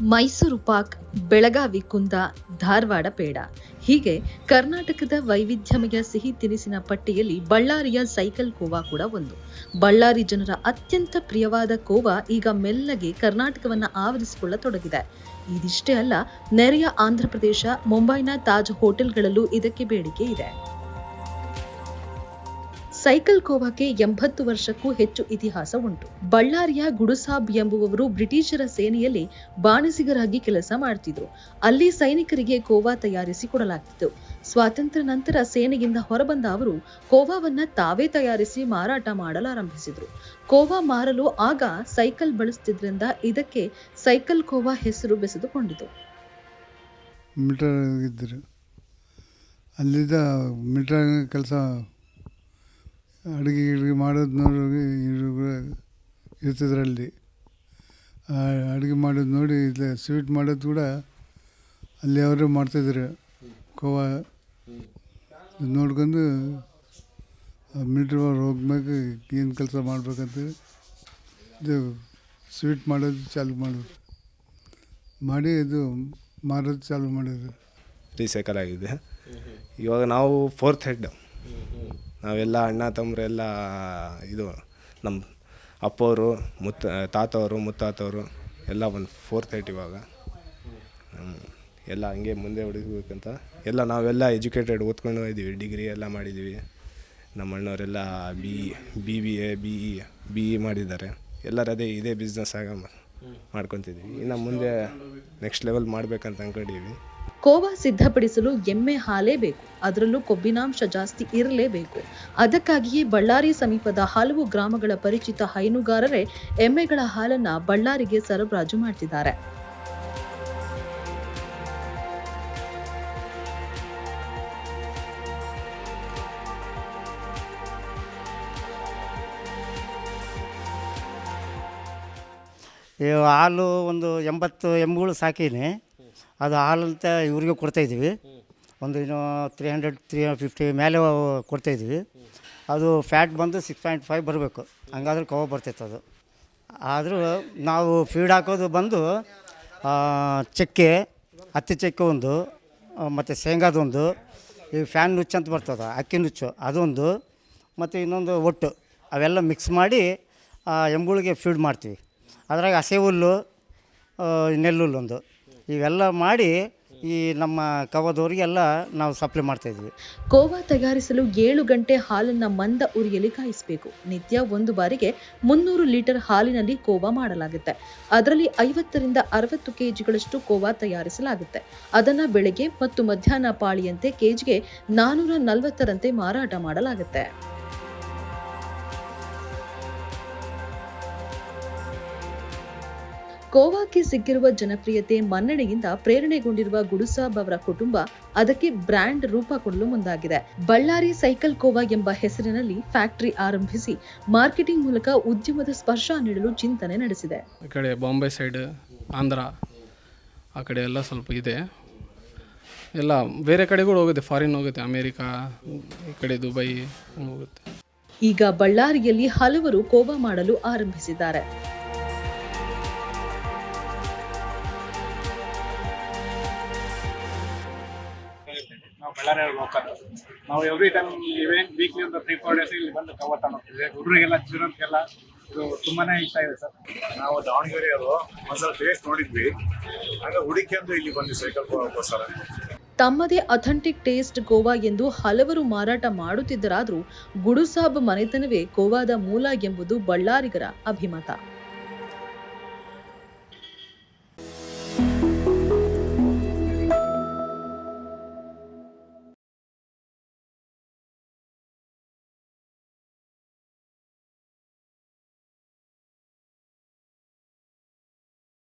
ಮೈಸೂರು ಪಾಕ್ ಬೆಳಗಾವಿ ಕುಂದ, ಧಾರವಾಡ ಪೇಡ. ಹೀಗೆ ಕರ್ನಾಟಕದ ವೈವಿಧ್ಯಮಯ ಸಿಹಿ ತಿನಿಸಿನ ಪಟ್ಟಿಯಲ್ಲಿ ಬಳ್ಳಾರಿಯ ಸೈಕಲ್ ಕೋವಾ ಕೂಡ ಒಂದು. ಬಳ್ಳಾರಿ ಜನರ ಅತ್ಯಂತ ಪ್ರಿಯವಾದ ಕೋವಾ ಈಗ ಮೆಲ್ಲಗೆ ಕರ್ನಾಟಕವನ್ನ ಆವರಿಸಿಕೊಳ್ಳತೊಡಗಿದೆ. ಇದಿಷ್ಟೇ ಅಲ್ಲ, ನೆರೆಯ ಆಂಧ್ರಪ್ರದೇಶ ಮುಂಬೈನ ತಾಜ್ ಹೋಟೆಲ್ಗಳಲ್ಲೂ ಇದಕ್ಕೆ ಬೇಡಿಕೆ ಇದೆ. ಸೈಕಲ್ ಕೋವಾಕ್ಕೆ ಎಂಬತ್ತು ವರ್ಷಕ್ಕೂ ಹೆಚ್ಚು ಇತಿಹಾಸ ಉಂಟು. ಬಳ್ಳಾರಿಯ ಗುಡುಸಾಬ್ ಎಂಬುವವರು ಬ್ರಿಟಿಷರ ಸೇನೆಯಲ್ಲಿ ಬಾಣಸಿಗರಾಗಿ ಕೆಲಸ ಮಾಡುತ್ತಿದ್ದರು ಅಲ್ಲಿ ಸೈನಿಕರಿಗೆ ಕೋವಾ ತಯಾರಿಸಿ ಕೊಡಲಾಗ್ತಿತ್ತು. ಸ್ವಾತಂತ್ರ್ಯ ನಂತರ ಸೇನೆಯಿಂದ ಹೊರಬಂದ ಅವರು ಕೋವಾವನ್ನ ತಾವೇ ತಯಾರಿಸಿ ಮಾರಾಟ ಮಾಡಲಾರಂಭಿಸಿದ್ರು. ಕೋವಾ ಮಾರಲು ಆಗ ಸೈಕಲ್ ಬಳಸುತ್ತಿದ್ದರಿಂದ ಇದಕ್ಕೆ ಸೈಕಲ್ ಕೋವಾ ಹೆಸರು ಬೆಸೆದುಕೊಂಡಿತು. ಅಲ್ಲಿದ್ದ ಕೆಲಸ ಅಡುಗೆ ಗಿಡುಗೆ ಮಾಡೋದು ನೋಡಿ ಇವ್ರು ಇರ್ತಿದ್ರಲ್ಲಿ. ಅಡುಗೆ ಮಾಡೋದು ನೋಡಿ ಇಲ್ಲ ಸ್ವೀಟ್ ಮಾಡೋದು ಕೂಡ ಅಲ್ಲಿ ಅವರು ಮಾಡ್ತಾಯಿದ್ರು ಕೋವಾ ನೋಡ್ಕೊಂಡು ಮಿಲ್ಟ್ರಿ ಅವ್ರು ಹೋಗ್ಬೇಕು ಏನು ಕೆಲಸ ಮಾಡ್ಬೇಕಂತ ಇದು ಸ್ವೀಟ್ ಮಾಡೋದು ಚಾಲು ಮಾಡೋದು. ಮಾಡಿ ಇದು ಮಾರೋದು ಚಾಲು ಮಾಡಿದ್ರು ರೀಸೈಕಲ್ ಆಗಿದೆ. ಇವಾಗ ನಾವು ಫೋರ್ತ್ ಹೆಡ್ ನಾವೆಲ್ಲ ಅಣ್ಣ ತಮ್ಮರೆಲ್ಲ ಇದು ನಮ್ಮ ಅಪ್ಪವರು, ಮುತ್ತ, ತಾತವರು, ಮುತ್ತಾತವರು ಎಲ್ಲ ಒಂದು ಫೋರ್ ತರ್ಟಿ ಇವಾಗ. ಎಲ್ಲ ಹಂಗೆ ಮುಂದೆ ಹುಡುಗಬೇಕಂತ ಎಲ್ಲ ನಾವೆಲ್ಲ ಎಜುಕೇಟೆಡ್ ಓದ್ಕೊಂಡು ಇದ್ದೀವಿ ಡಿಗ್ರಿ ಎಲ್ಲ ಮಾಡಿದ್ದೀವಿ. ನಮ್ಮ ಅಣ್ಣವರೆಲ್ಲ B B B A B E B E ಮಾಡಿದ್ದಾರೆ. ಎಲ್ಲರೂ ಅದೇ, ಇದೇ ಬಿಸ್ನೆಸ್ ಆಗ ಮಾಡ್ಕೊತಿದ್ದೀವಿ ಇನ್ನು ಮುಂದೆ ನೆಕ್ಸ್ಟ್ ಲೆವೆಲ್ ಮಾಡ್ಬೇಕಂತ ಅಂದ್ಕೊಂಡಿದ್ದೀವಿ ಕೋವಾ ಸಿದ್ಧಪಡಿಸಲು ಎಮ್ಮೆ ಹಾಲೇ ಬೇಕು. ಅದರಲ್ಲೂ ಕೊಬ್ಬಿನಾಂಶ ಜಾಸ್ತಿ ಇರಲೇಬೇಕು. ಅದಕ್ಕಾಗಿಯೇ ಬಳ್ಳಾರಿ ಸಮೀಪದ ಹಲವು ಗ್ರಾಮಗಳ ಪರಿಚಿತ ಹೈನುಗಾರರೇ ಎಮ್ಮೆಗಳ ಹಾಲನ್ನ ಬಳ್ಳಾರಿಗೆ ಸರಬರಾಜು ಮಾಡ್ತಿದ್ದಾರೆ. ಈ ಹಾಲು ಒಂದು ಎಂಬತ್ತು ಎಂಬುಗಳು ಸಾಕೀನಿ ಅದು ಹಾಲಂತ ಇವ್ರಿಗೆ ಕೊಡ್ತಾಯಿದ್ದೀವಿ. ಒಂದು ಇನ್ನೂ ತ್ರೀ ಹಂಡ್ರೆಡ್ ತ್ರೀ ಫಿಫ್ಟಿ ಮೇಲೆ ಕೊಡ್ತಾಯಿದ್ದೀವಿ. ಅದು ಫ್ಯಾಟ್ ಬಂದು ಸಿಕ್ಸ್ ಪಾಯಿಂಟ್ ಫೈವ್ ಬರಬೇಕು. ಹಂಗಾದ್ರೆ ಕವ ಬರ್ತೈತೆ ಅದು. ಆದರೂ ನಾವು ಫೀಡ್ ಹಾಕೋದು ಬಂದು ಚಕ್ಕೆ, ಹತ್ತಿ ಚಕ್ಕೆ ಒಂದು ಮತ್ತು ಶೇಂಗಾದೊಂದು ಈ ಫ್ಯಾನ್ ನುಚ್ಚು ಅಂತ ಬರ್ತದೆ, ಅಕ್ಕಿ ನುಚ್ಚು ಅದೊಂದು, ಮತ್ತು ಇನ್ನೊಂದು ಒಟ್ಟು, ಅವೆಲ್ಲ ಮಿಕ್ಸ್ ಮಾಡಿ ಎಮ್ಗಳಿಗೆ ಫೀಡ್ ಮಾಡ್ತೀವಿ. ಅದ್ರಾಗ ಹಸಿ ಹುಲ್ಲು ನೆಲ್ಲುಲ್ಲು ಒಂದು. ಇವೆಲ್ಲ ಮಾಡಿ ಈ ನಮ್ಮ ಕವದವರಿಗೆಲ್ಲ ನಾವು ಸಪ್ಲೈ ಮಾಡ್ತಾ ಇದ್ವಿ. ಕೋವಾ ತಯಾರಿಸಲು ಏಳು ಗಂಟೆ ಹಾಲನ್ನ ಮಂದ ಉರಿಯಲ್ಲಿ ಕಾಯಿಸಬೇಕು. ನಿತ್ಯ ಒಂದು ಬಾರಿಗೆ ಮುನ್ನೂರು ಲೀಟರ್ ಹಾಲಿನಲ್ಲಿ ಕೋವಾ ಮಾಡಲಾಗುತ್ತೆ. ಅದರಲ್ಲಿ ಐವತ್ತರಿಂದ ಅರವತ್ತು ಕೆಜಿಗಳಷ್ಟು ಕೋವಾ ತಯಾರಿಸಲಾಗುತ್ತೆ. ಅದನ್ನ ಬೆಳಗ್ಗೆ ಮತ್ತು ಮಧ್ಯಾಹ್ನ ಪಾಳಿಯಂತೆ ಕೆಜಿಗೆ ನಾನೂರ ನಲವತ್ತರಂತೆ ಮಾರಾಟ ಮಾಡಲಾಗುತ್ತೆ. ಕೋವಾಕ್ಕೆ ಸಿಕ್ಕಿರುವ ಜನಪ್ರಿಯತೆ ಮನ್ನಣೆಯಿಂದ ಪ್ರೇರಣೆಗೊಂಡಿರುವ ಗುಡುಸಾಬ್ ಅವರ ಕುಟುಂಬ ಅದಕ್ಕೆ ಬ್ರ್ಯಾಂಡ್ ರೂಪ ಕೊಡಲು ಮುಂದಾಗಿದೆ. ಬಳ್ಳಾರಿ ಸೈಕಲ್ ಕೋವಾ ಎಂಬ ಹೆಸರಿನಲ್ಲಿ ಫ್ಯಾಕ್ಟರಿ ಆರಂಭಿಸಿ ಮಾರ್ಕೆಟಿಂಗ್ ಮೂಲಕ ಉದ್ಯಮದ ಸ್ಪರ್ಶ ನೀಡಲು ಚಿಂತನೆ ನಡೆಸಿದೆ. ಈ ಕಡೆ ಬಾಂಬೆ ಸೈಡ್ ಆಂಧ್ರ ಆ ಕಡೆ ಎಲ್ಲ ಸ್ವಲ್ಪ ಇದೆ. ಎಲ್ಲ ಬೇರೆ ಕಡೆಗಳು ಹೋಗುತ್ತೆ ಫಾರಿನ್ ಹೋಗುತ್ತೆ ಅಮೇರಿಕಾ ಈ ಕಡೆ ದುಬೈ ಹೋಗುತ್ತೆ. ಈಗ ಬಳ್ಳಾರಿಯಲ್ಲಿ ಹಲವರು ಕೋವಾ ಮಾಡಲು ಆರಂಭಿಸಿದ್ದಾರೆ. ಬಳ್ಳಾರಿ ಲೋಕಲ್ ನಾವು ಎವ್ರಿ ಟೈಮ್ ಇವೆಂಟ್ ವೀಕ್ಲಿ ಒಂದು ತ್ರೀ ಫೋರ್ ಡೇಸ್ ಇಲ್ಲಿ ಬಂದು ಕವರ್ ತಗೊಂಡಿದ್ದೀವಿ ಹುಡುಗರಿಗೆಲ್ಲ ಚಿಲ್ಡ್ರನ್ಸ್ಗೆಲ್ಲ ಇದು ತುಂಬಾನೇ ಇಷ್ಟ ಇದೆ ಸರ್. ನಾವು ದಾವಣಗೆರೆಯವರು ಒಂದ್ಸಲ ಪ್ಲೇಸ್ ನೋಡಿದ್ವಿ. ಆಗ ಹುಡುಕಿಯಂದು ಇಲ್ಲಿ ಬಂದು ಸೈಕಲ್ ಹೋಗೋಸ್ಕರ ತಮ್ಮದೇ ಅಥೆಂಟಿಕ್ ಟೇಸ್ಟ್ ಗೋವಾ ಎಂದು ಹಲವರು ಮಾರಾಟ ಮಾಡುತ್ತಿದ್ದರಾದರೂ ಗುಡುಸಾಬ್ ಮನೆತನವೇ ಗೋವಾದ ಮೂಲ ಎಂಬುದು ಬಳ್ಳಾರಿಗರ ಅಭಿಮತ.